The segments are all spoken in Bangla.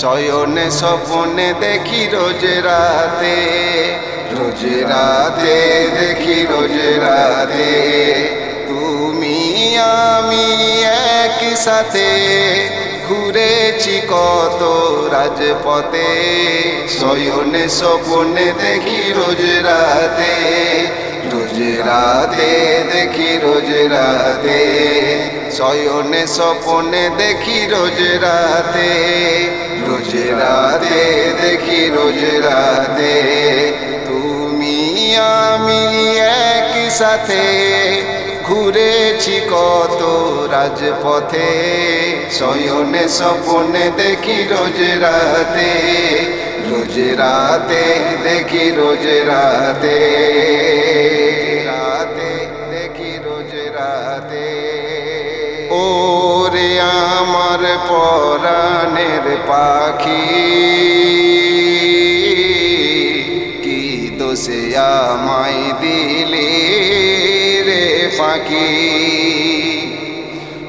শয়নে স্বপনে দেখি রোজ রাতে রোজ রাতে দেখি রোজ রাতে। তুমি, আমি এক সাথে ঘুরেছি কত রাজপথে, শয়নে স্বপনে দেখি রোজ রাতে। রোজ রাতে দেখি, রোজ রাতে। শয়নে স্বপনে দেখি, রোজ রাতে। রোজ রাতে দেখি, রোজ রাতে। তুমি, আমি এক সাথে ঘুরেছি কত রাজপথে। শয়নে স্বপনে দেখি, রোজ রাতে। রোজ রাতে দেখি, রোজ রাতে। আমার পরাণের পাখি। কি দোষে আমায় দিলে রে ফাঁকি?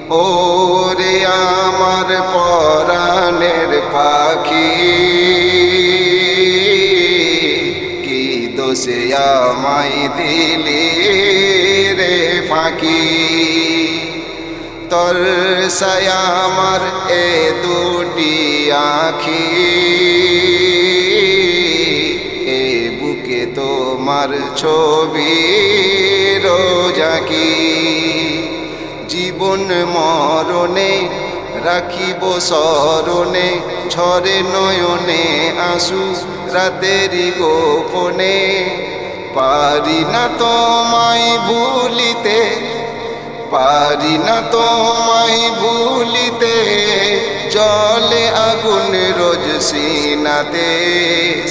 ওরে আমার পরাণের পাখি। কি দোষে আমায় দিলে রে ফাঁকি? তোর আমার এ দুটি আখি। এ বুকে তোমার ছবি রোজাকি জীবন মরণে রাখিব স্মরণে, ঝরে নয়নে আসু রাতেরি গোপনে। পারি না তোমায় ভুলিতে পারি না তোমায় ভুলিতে। জলে আগুন রোজ সিনাতে,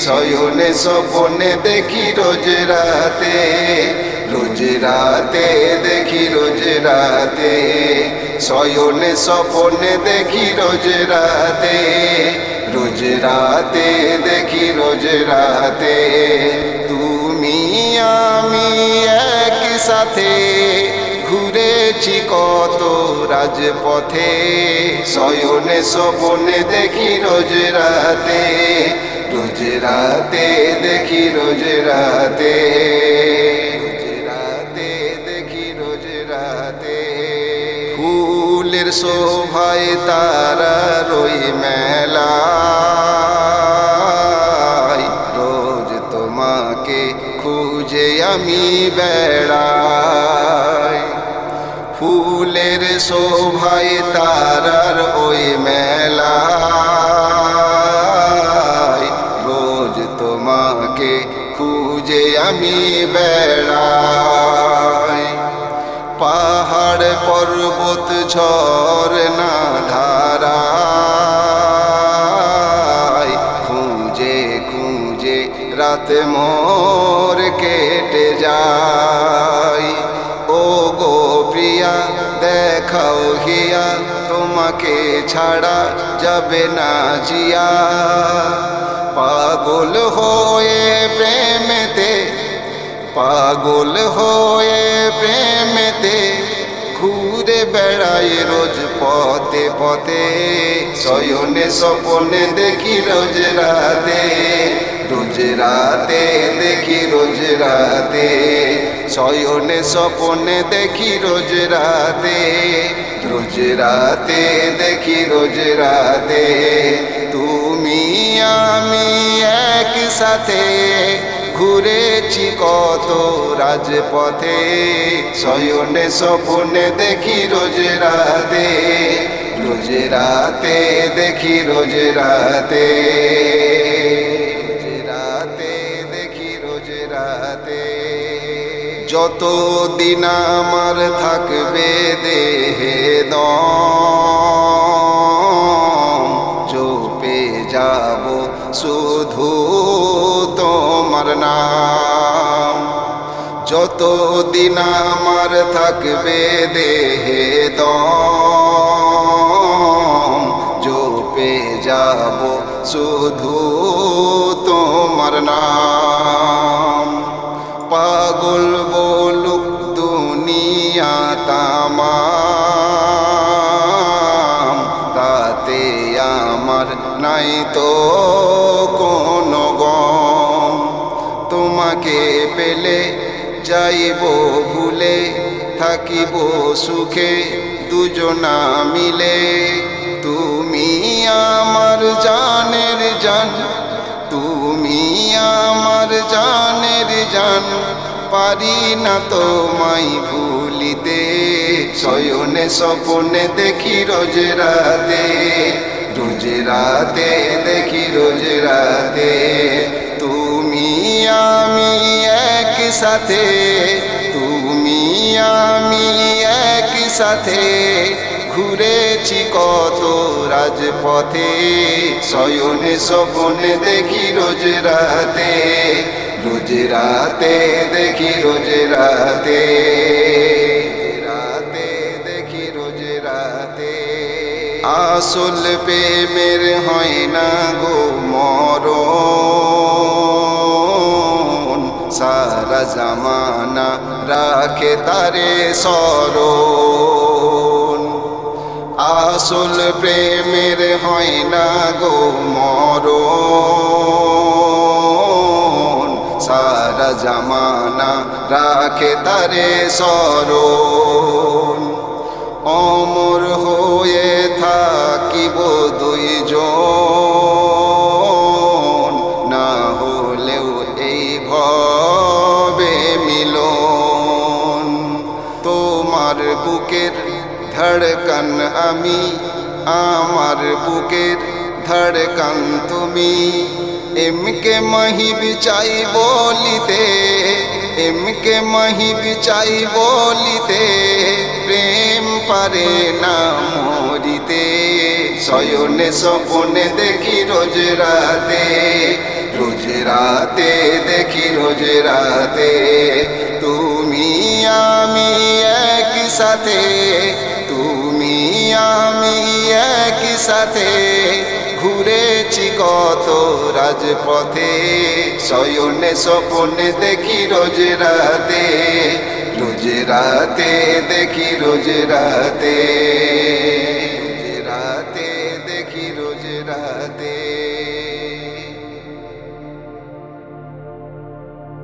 শয়নে স্বপনে দেখি রোজ রাতে। রোজ রাতে দেখি রোজ রাতে, শয়নে স্বপনে দেখি রোজ রাতে। রোজ রাতে দেখি রোজ রাতে, তুমি আমি এক সাথে ঘুরেছি কত রাজপথে, শয়নে স্বপনে দেখি রোজ রাতে রোজ রাতে দেখি রোজ রাতে রাতে দেখি রোজ রাতে। ফুলের শোভায় তারা রই মেলা, রোজ তোমাকে খুঁজে আমি বেড়াই। ফুলের শোভায় তারার ওই মেলা রোজ তোমাকে খুঁজে আমি বেড়াই। পাহাড় পর্বত ঝরনা ধারা খুঁজে খুঁজে রাত মোর কেটে যায়। প্রিয়া দেখাও হিয়া, তোমাকে ছাড়া যাবে না জিয়া। পাগল হয়ে প্রেমেতে, পাগল হয়ে প্রেমেতে ঘুরে বেড়াই রোজ পথে পথে, শয়নে স্বপনে দেখি রোজ রাতে রোজ রাতে দেখি রোজ রাতে। শয়নে স্বপনে দেখি রোজ রাতে। রোজ রাতে দেখি রোজ রাতে। তুমি, আমি এক সাথে ঘুরেছি কত রাজপথে। শয়নে স্বপনে দেখি রোজ রাতে। রোজ রাতে দেখি রোজ রাতে। যত দিন আমার থাকবে দেহে দম, চোপে যাব শুধু তোমার নাম। যত দিন আমার থাকবে দেহে দম জোপে যাব শুধু তোমার নাম। পাগল বলুক দুনিয়া তামাম, তাতে আমার নাই তো কোনো গম। তোমাকে পেলে যাইব, ভুলে থাকিব সুখে দুজনা মিলে। পারি না তোমায় ভুলিতে। শয়নে স্বপনে দেখি রোজ রাতে রোজ রাতে দেখি রোজ রাতে। তুমি আমি এক সাথে তুমি আমি এক সাথে ঘুরেছি কত রাজপথে। শয়নে স্বপনে দেখি রোজ রাতে রোজ রাতে দেখি, রোজে রাতে। রাতে দেখি, রোজে রাতে। আসল প্রেমের হয় না গো মরণ। সারা জামানা রাখে তারে সরণ আসল প্রেমের হয় না গো মরণ। জামানা রাখে তারে সরণ অমর হয়ে থাকিব দুইজন, না হলেও এই ভবে মিলন। তোমার বুকের ধড়কন আমি, আমার বুকের ধড়কন তুমি। এমকে মহিব চাই বলিতে, এমকে মহিব চাই বলিতে, প্রেম পারে না মরিতে। শয়নে স্বপনে দেখি রোজ রাতে রোজ রাতে দেখি রোজ রাতে। তুমি আমি এক সাথে তুমি আমি এক সাথে ঘুরেছি কত রাজপথে শয়নে স্বপনে দেখি রোজ রাতে রোজ রাতে দেখি রোজ রাতে।